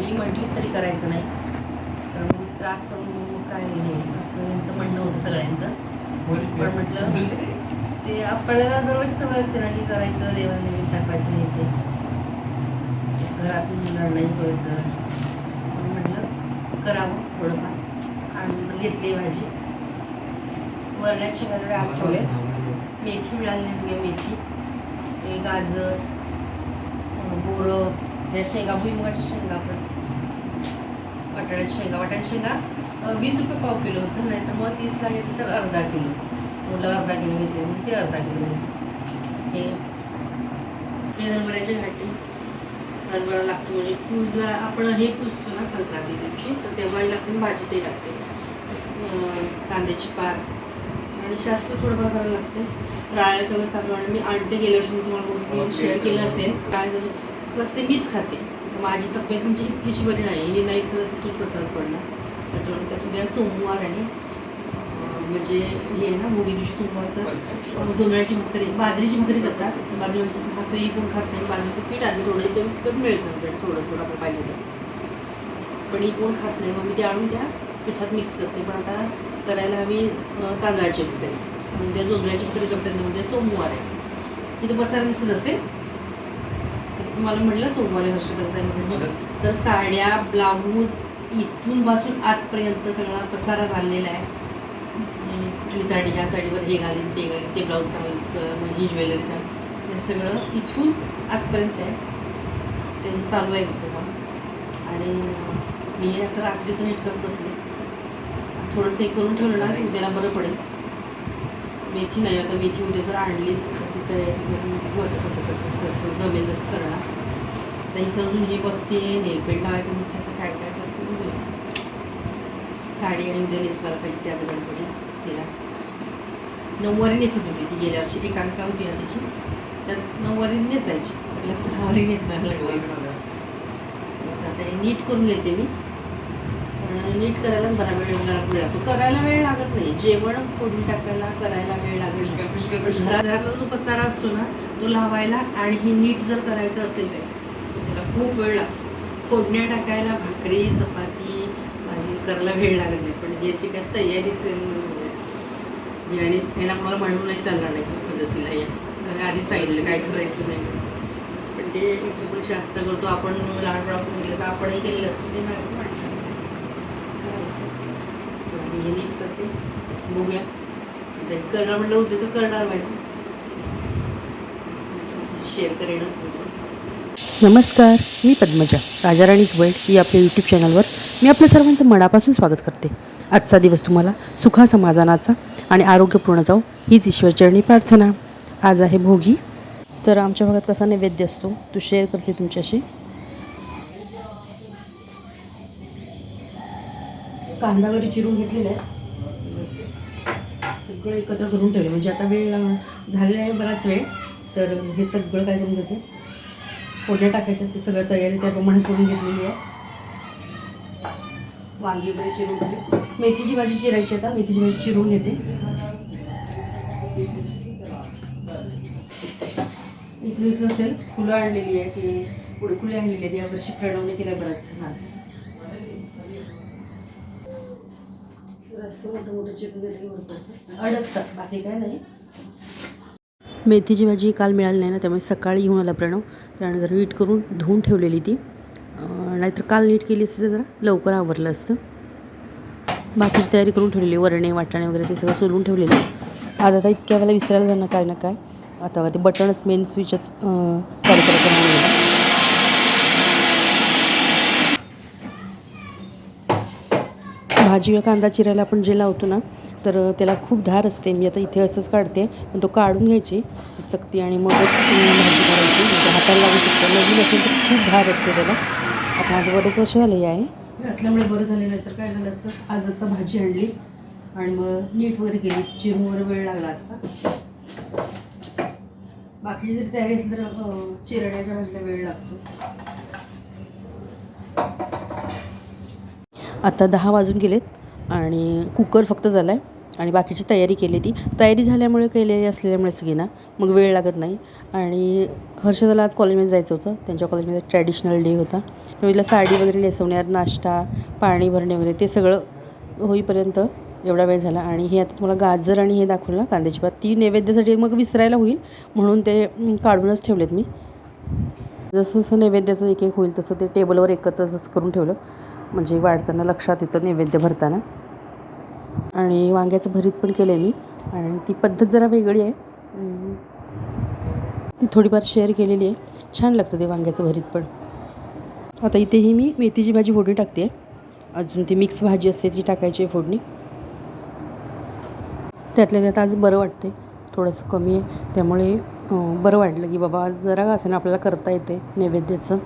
सगळी म्हटली तरी करायचं नाही. कारण उगीच त्रास करून काय असं यांचं म्हणणं होतं सगळ्यांचं. पण म्हटलं ते आपल्याला दरवेळेस सवय असते ना की करायचं देवाला नवीन टाकायचं हे ते. घरातून मुलांना नाही कळत. तर म्हटलं करावं थोडंफार. आणि घेतली भाजी. वरण्याची वगैरे आत ठेवले मेथी मिळाली मेथी. गाजर बोरं या शेंगा भुईमुगाच्या शेंगा आपण वाटाण्याच्या शेंगा. वाटाण्याच्या शेंगा वीस रुपये पाव किलो होतं नाही तर मग तीसला घेतलं तर अर्धा किलो. मुलं अर्धा किलो घेतले मग ते अर्धा किलो. हे हे हरभऱ्याची घाटी. हरभरा लागतो म्हणजे पूजा आपण हे पुजतो ना संक्रांती दिवशी तर तेव्हाही लागते आणि भाजीतही लागते. कांद्याची पात. आणि शास्त्र थोडंफार करावं लागते. राळ्याचं वगैरे टाकलं आणि मी आणते गेल्या वर्षी मी तुम्हाला शेअर केलं असेल. राळ्याचं कसं ते मीच खाते. माझी तब्येत म्हणजे इतकीशी बरी नाही. हिने नाही खाल्लं तर तू कसाच पडला असं म्हणून त्यात उद्या सोमवार आहे. म्हणजे हे आहे ना भोगी दिवशी सोमवारचं. तर जोंधळ्याची भाकरी बाजरीची भाकरी करतात. बाजरीची भाकरी कोण खात नाही. बाजरीचं पीठ आधी थोडं ते विकत मिळतं. आपल्याला थोडं थोडं आपलं पाहिजे तर पण ही कोण खात नाही. मग मी ते आणून त्या पिठात मिक्स करते. पण आता करायला हवी तांदळाची भाकरी. म्हणजे त्या जोंधळ्याची भाकरी करतात. म्हणजे सोमवार आहे. तिथं बसायला दिसत असेल? तुम्हाला म्हटलं सोमवारी हर्ष करता येईल म्हणजे तर साड्या ब्लाऊज इथून पासून आतपर्यंत सगळा पसारा झालेला आहे. कुठली साडी ह्या साडीवर हे घालीन ते घालीन ते ब्लाऊज चांगलं ही ज्वेलरीचा हे सगळं इथून आतपर्यंत आहे. ते चालू आहे काम आणि मी आता रात्रीचं नीट करत बसले. थोडंसं हे करून ठेवलं ना उद्याला बरं पडेल. मेथी नाही आता मेथी उद्या जर आणलीच तर. तयारी करून बघू आता कसं कसं कसं जमेल तसं करणार तर हिचं अजून हे बघते नेलपेंट लावायचं म्हणते आता काय काय करते बघूया. साडी आणि उद्या नेसवायला पाहिजे त्याचं गणपती तिला. नऊवारी नेसत होती ती गेल्या वर्षी एकांका होती ना तिची. त्यात नऊवारी नेसायची त्याला सहावारी नेसवायला लागली. आता हे नीट करून घेते मी. पण नीट करायलाच बरा वेळ लागतो. करायला वेळ लागत नाही. जेवण फोडून टाकायला करायला वेळ लागत नाही. पण घरा घरातला जो पसारा असतो ना तो लावायला आणि ही नीट जर करायचं असेल काय तर त्याला खूप वेळ लागतो. फोडण्या टाकायला भाकरी चपाती भाजी करायला वेळ लागत नाही. पण याची काय तयारी असेल आणि त्यांना कोणाला म्हणून नाही चालणार नाही पद्धतीला या आधी सांगितलं काय करायचं नाही पण ते एक शास्त्र करतो. आपण लहानपणापासून केलं असं आपणही केलेलं असतं. ते नाही. म्हटलं मी हे नीट करते. बघूया. आता हे करणार म्हटलं होते तर करणार पाहिजे शेअर करेनच नमस्कार मी पद्मजा. राजाराणीच वर्ल्ड ही आपल्या यूट्यूब चॅनलवर मी आपल्या सर्वांचं मनापासून स्वागत करते. आजचा दिवस तुम्हाला सुखा समाधानाचा आणि आरोग्यपूर्ण जाऊ हीच ईश्वरचरणी प्रार्थना. आज आहे भोगी. तर आमच्या भागात कसा नैवेद्य असतो तो शेअर करते तुमच्याशी. कांदा वगैरे चिरून घेतलेला आहे. सगळं एकत्र करून ठेवलं. म्हणजे आता वेळ झालेला आहे बराच वेळ. तर हे सगळं काय करून घेते? फोड्या टाकायच्या ते सगळं तयारी त्याप्रमाणे करून घेतलेली आहे. वांगी वगैरे चिरून घेते. मेथीची भाजी चिरायची आता. मेथीची भाजी चिरून घेते. इथलीच नसेल फुलं आणलेली आहे ती फुले आणलेली आहे. यावर्षी प्रणवने केल्या बराच. मोठं मोठं चिरून अडकतात बाकी काय नाही मेथीची भाजी काल मिळाली नाही ना त्यामुळे सकाळी घेऊन आला प्रणव. त्यानंतर नीट करून धुवून ठेवलेली ती. नाहीतर काल नीट केली असती तर जरा लवकर आवरलं असतं. बाकीची तयारी करून ठेवलेली वरणे वाटाणे वगैरे ते सगळं सोलून ठेवलेलं. आज आता इतक्या वेळेला विसरायला जाणं काय ना काय? आता ते बटनच मेन स्विचच अं, चालू करायचं म्हणून गेलं. भाजी व कांदा चिरायला आपण जे लावतो ना तर त्याला खूप धार असते. मी आता इथे असंच काढते पण तो काढून घ्यायची चकती आणि मगच भाजी करायची. म्हणजे हाताला लागू शकतो. नवीन असेल तर खूप धार असते त्याला. आता माझं बरेच वर्ष झाले आहे. असल्यामुळे बरं झाले नाही तर काय झालं असतं आज आता भाजी आणली आणि मग नीट वगैरे केली. चिरून वगैरे वेळ लागला असता. बाकी जरी तयारी असेल तर चिरण्याच्या भाजीला वेळ लागतो. आता दहा वाजून गेलेत आणि कुकर फक्त झाला आहे आणि बाकीची तयारी केली ती. तयारी झाल्यामुळे केलेली असलेल्यामुळे सगळी ना मग वेळ लागत नाही. आणि हर्षदाला आज कॉलेजमध्ये जायचं होतं. त्यांच्या कॉलेजमध्ये ट्रॅडिशनल डे होता. त्यामुळे तिला साडी वगैरे नेसवण्यात नाश्ता पाणी भरणे वगैरे ते सगळं होईपर्यंत एवढा वेळ झाला. आणि हे आता तुम्हाला गाजर आणि हे दाखवलं ना कांद्याची भात. ती नैवेद्यासाठी मग विसरायला होईल म्हणून ते काढूनच ठेवलेत मी. जसं जसं नैवेद्याचं एक एक होईल तसं ते टेबलवर एकत्रच करून ठेवलं. म्हणजे वाढताना लक्षात येतं नैवेद्य भरताना. आणि वांग्याचं भरीत पण केलं आहे मी. आणि ती पद्धत जरा वेगळी आहे. ती थोडीफार शेअर केलेली आहे. छान लागतं ते वांग्याचं भरीत पण. आता इथेही मी मेथीची भाजी फोडणी टाकते. अजून ती मिक्स भाजी असते ती टाकायची आहे फोडणी. त्यातल्या त्यात आज बरं वाटते थोडंसं कमी आहे. त्यामुळे बरं वाटलं की बाबा जरा असं ना आपल्याला करता येते नैवेद्याचं.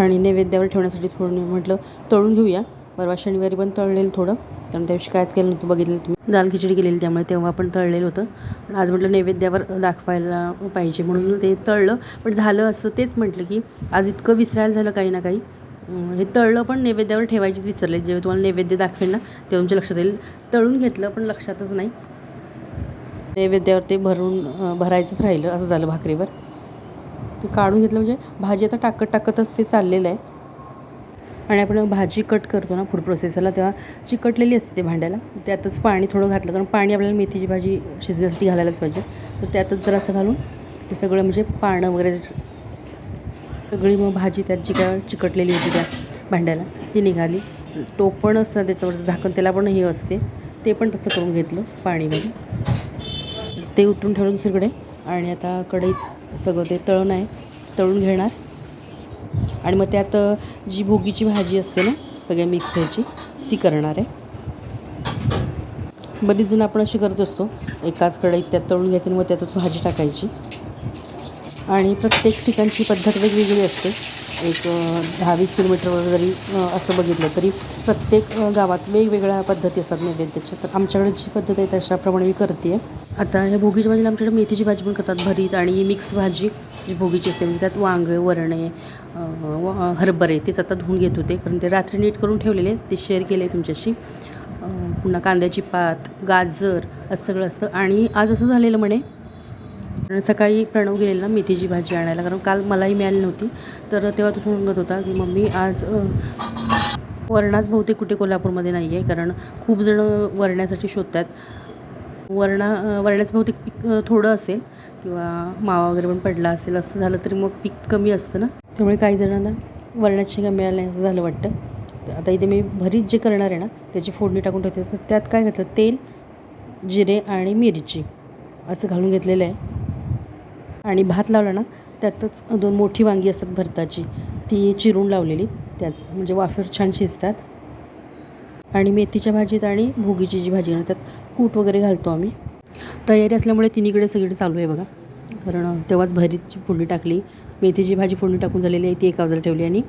आणि नैवेद्यावर ठेवण्यासाठी थोडं म्हटलं तळून घेऊया. परवा शनिवारी पण तळलेलं थोडं. कारण त्या दिवशी कायच केलं नव्हतं बघितलं तुम्ही. दाल खिचडी केलेली त्यामुळे तेव्हा पण तळलेलं होतं. पण आज म्हटलं नैवेद्यावर दाखवायला पाहिजे म्हणून ते तळलं. पण झालं असं तेच म्हटलं की आज इतकं विसरायला झालं काही ना काही. हे तळलं पण नैवेद्यावर ठेवायचीच विसरले. जेव्हा तुम्हाला नैवेद्य दाखवेल ना तेव्हा तुमच्या लक्षात येईल. तळून घेतलं पण लक्षातच नाही. नैवेद्यावर ते भरून भरायचंच राहिलं. असं झालं भाकरीवर. ते काढून घेतलं म्हणजे भाजी आता टाकत टाकतच ते चाललेलं आहे. आणि आपण भाजी कट करतो ना फूड प्रोसेसरला तेव्हा चिकटलेली असते ते भांड्याला. त्यातच पाणी थोडं घातलं कारण पाणी आपल्याला मेथीची भाजी शिजण्यासाठी घालायलाच पाहिजे. तर त्यातच जरासं घालून ते सगळं म्हणजे पानं वगैरे सगळी मग भाजी त्यात जी काय चिकटलेली होती त्या भांड्याला ती निघाली. टोप पण असतं त्याच्यावरचं झाकण त्याला पण हे असते. ते पण तसं करून घेतलं पाणी घालून. ते उतरून ठेवलं दुसरीकडे. आणि आता कढईत सगळं ते तळण आहे तळून घेणार. आणि मग त्यात जी भोगीची भाजी असते ना सगळ्या मिक्स ह्याची ती करणार आहे. बरीच जण आपण अशी करत असतो एकाच कढईत त्यात तळून घ्यायचं आणि मग त्यातच भाजी टाकायची. आणि प्रत्येक ठिकाणची पद्धत वेगवेगळी असते. एक दहा वीस किलोमीटरवर जरी असं बघितलं तरी प्रत्येक गावात वेगवेगळ्या पद्धती असतात नैवेद्याच्या तर आमच्याकडे जी पद्धत आहे तशाप्रमाणे मी करते. आहे आता ह्या भोगीच्या भाजीला आमच्याकडे मेथीची भाजी पण करतात. भरीत आणि मिक्स भाजी जी भोगीची असते म्हणजे त्यात वांगे वरणे व- हरभरे तेच आता धुवून घेत होते. कारण ते रात्री नीट करून ठेवलेले ते शेअर केले तुमच्याशी. पुन्हा कांद्याची पात गाजर असं सगळं असतं. आणि आज असं झालेलं म्हणे सकाळी प्रणव गेलेला मेथीची भाजी आणायला कारण काल मलाही मिळाली नव्हती. तर तेव्हा तो सांगत होता की मम्मी आज अ, वरणाच बहुतेक कुठे कोल्हापूरमध्ये नाही आहे कारण खूप जणं वरण्यासाठी शोधतात. वरणा अ, वरण्याचं बहुतेक पीक थोडं असेल किंवा मावा वगैरे पण पडला असेल असं झालं तरी मग पीक कमी असतं ना. त्यामुळे काही जणांना वरणाची कमी मिळाल्या असं झालं वाटतं. आता इथे मी भरीत जे करणार आहे ना त्याची फोडणी टाकून ठेवते. तर त्यात काय घातलं? तेल जिरे आणि मिरची असं घालून घेतलेलं आहे. आणि भात लावला ना त्यातच दोन मोठी वांगी असतात भरताची ती चिरून लावलेली त्याच म्हणजे वाफेवर छान शिजतात. आणि मेथीच्या भाजीत आणि भोगीची जी भाजी ना त्यात कूट वगैरे घालतो आम्ही. तयारी असल्यामुळे तिन्हीकडे सगळीकडे चालू आहे बघा. कारण तेव्हाच भरीतची फोडणी टाकली मेथीची भाजी फोडणी टाकून झालेली आहे ती एका बाजूला ठेवली आणि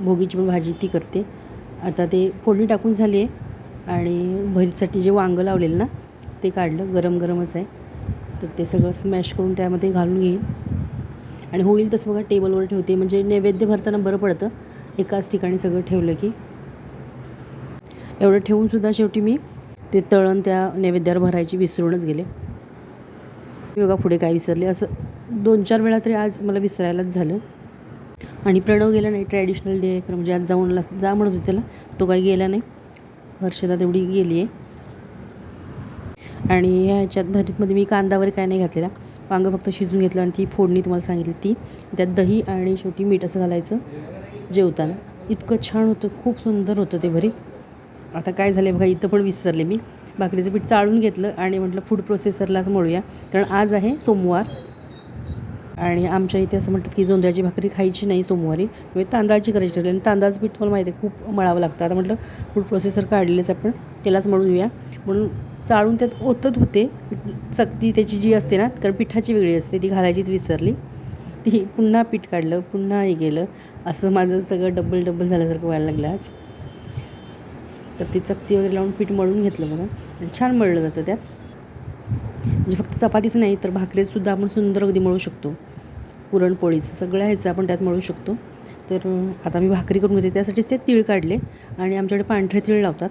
भोगीची पण भाजी ती करते. आता ते फोडणी टाकून झाली आहे आणि भरीतसाठी जे वांगं लावलेलं ना ते काढलं गरम गरमच आहे. तर ते सगळं स्मॅश करून त्यामध्ये घालून घेईन. आणि होईल तसं बघा टेबलवर ठेवते. म्हणजे नैवेद्य भरताना बरं पडतं. एकाच ठिकाणी सगळं ठेवलं की. एवढं ठेवूनसुद्धा शेवटी मी ते तळण त्या नैवेद्यावर भरायची विसरूनच गेले. योगा बघा पुढे काय विसरले. असं दोन चार वेळा तरी आज मला विसरायलाच झालं. आणि प्रणव गेला नाही. ट्रॅडिशनल डे म्हणजे आज जाऊन जा म्हणत होते त्याला. तो काही गेला नाही. हर्षदा तेवढी गेली आहे आणि ह्या ह्याच्यात भरीतमध्ये मी कांदा वगैरे काय नाही घातलेला. वांगं फक्त शिजून घेतलं आणि ती फोडणी तुम्हाला सांगितली ती. त्यात दही आणि शेवटी मीठ असं घालायचं. जेवताना. इतकं छान होतं खूप सुंदर होतं ते भरीत. आता काय झालं बघा इथं पण विसरले मी. भाकरीचं पीठ चाळून घेतलं आणि म्हटलं फूड प्रोसेसरलाच मळूया कारण आज आहे सोमवार. आणि आमच्या इथे असं म्हणतात की जोंधळ्याची भाकरी खायची नाही सोमवारी. म्हणजे तांदळाची करायची ठरली. आणि तांदळाचं पीठ तुम्हाला माहिती आहे खूप मळावं लागतं. आता म्हटलं फूड प्रोसेसर काढलेलंच आपण. त्यालाच मळून घेऊया म्हणून चाळून त्यात ओतत होते. चकती त्याची जी असते ना कारण पिठाची वेगळी असते ती घालायचीच विसरली. ती पुन्हा पीठ काढलं पुन्हा हे गेलं असं माझं सगळं डबल डबल झाल्यासारखं व्हायला लागलं आज. तर ती चकती वगैरे लावून पीठ मळून घेतलं बघा. आणि छान मळलं जातं त्यात. म्हणजे फक्त चपातीच नाही तर भाकरीसुद्धा आपण सुंदर अगदी मळू शकतो. पुरणपोळीचं सगळं ह्याचं आपण त्यात मळू शकतो. तर आता मी भाकरी करून घेते त्यासाठीच ते तीळ काढले. आणि आमच्याकडे पांढरे तीळ लावतात.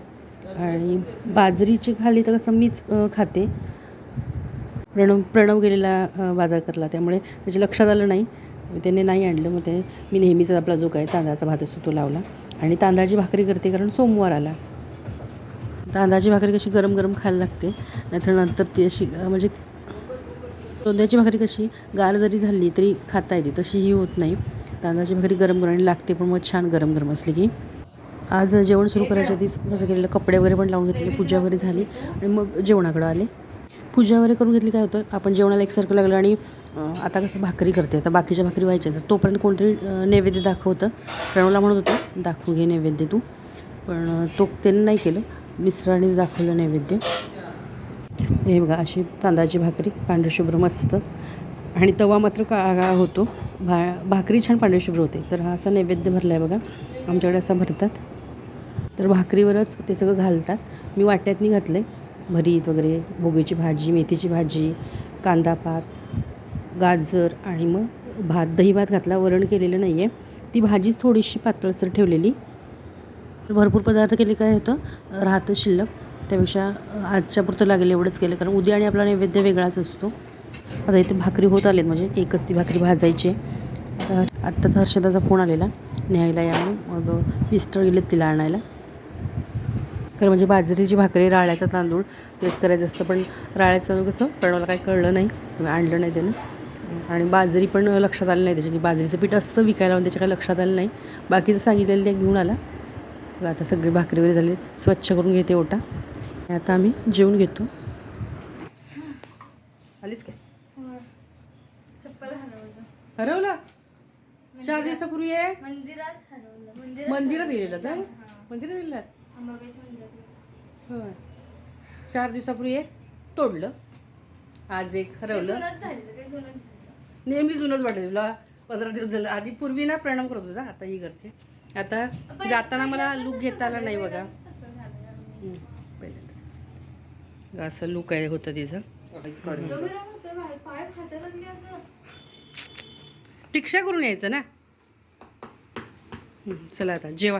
आणि बाजरीची खाली तर कसं मीच खाते. प्रणव प्रणव गेलेला बाजार करला त्यामुळे त्याच्या लक्षात आलं नाही. त्याने नाही आणलं मग ते मी नेहमीचा आपला जो काय तांदळाचा भात असतो तो लावला. आणि तांदळाची भाकरी करते कारण सोमवार आला. तांदळाची भाकरी कशी गरम गरम खायला लागते. नाहीतर नंतर ती अशी म्हणजे सोंद्याची भाकरी कशी गार जरी झाली तरी खाता येते तशी ही होत नाही. तांदळाची भाकरी गरम गरम लागते पण मग छान गरम गरम असली की. आज जेवण सुरू करायच्या आधी कसं केलेलं कपडे वगैरे पण लावून घेतले पूजा वगैरे झाली आणि मग जेवणाकडं आले. पूजा वगैरे करून घेतली काय होतं आपण जेवणाला एकसारखं लागलं आणि आता कसं भाकरी करते आता बाकीच्या भाकरी व्हायच्या तर तोपर्यंत कोणतरी नैवेद्य दाखवतं. प्रणवला म्हणत होतं दाखवून घे नैवेद्य तू. पण तो त्याने नाही केलं. मिस्टरांनीच दाखवलं नैवेद्य. हे बघा अशी तांदळाची भाकरी पांढरशुभ्र मस्त. आणि तवा मात्र काळा होतो. भा भाकरी छान पांढरशुभ्र होते. तर हा असा नैवेद्य भरला आहे बघा. आमच्याकडे असा भरतात. तर भाकरीवरच ते सगळं घालतात. मी वाट्यातनी घातलं आहे भरीत वगैरे भोगीची भाजी मेथीची भाजी कांदा पात गाजर आणि मग भात. दही भात घातला वरण केलेलं नाही आहे ती भाजीच थोडीशी पातळसर ठेवलेली. तर भरपूर पदार्थ केले काय होतं? राहतं शिल्लक. त्यापेक्षा आजच्या पुरतं लागेल एवढंच केलं. कारण उद्या आणि आपला नैवेद्य वेगळाच असतो. आता इथे भाकरी होत आलेत. म्हणजे एकच ती भाकरी भाजायची आहे. तर आत्ताच हर्षदाचा फोन आलेला. न्यायला या मग मिस्टर गेलेत तिला आणायला. कारण म्हणजे बाजरीची भाकरी राळ्याचा तांदूळ तेच करायचं असतं. पण राळ्याचं तांदूळ कसं प्रणवला काही कळलं नाही. आणलं नाही त्यानं. आणि बाजरी पण लक्षात आलं नाही त्याच्या की बाजरीचं पीठ असतं विकायला पण त्याच्या काही लक्षात आलं नाही. बाकीचं सांगितलेलं ते घेऊन आला. तर आता सगळी भाकरी वगैरे झाली. स्वच्छ करून घेते ओटा. आता आम्ही जेवून घेतो. आलीस काय? चप्पल हरवलं. चार दिवसापूर्वी आहे? मंदिरात गेलेला. तर मंदिरात गेलेला होय. चार दिवसापूर्वी एक तोडलं. आज एक हरवलं. नेहमी जुनंच वाटत तुला पंधरा दिवस झालं. आधी पूर्वी ना प्रणाम करत होता आता ही करते. आता जाताना मला लूक घेता आला नाही बघा. पहिल्यांदा असं लूक आहे होतं तिचं. रिक्षा करून यायचं ना? चला आता जेवा.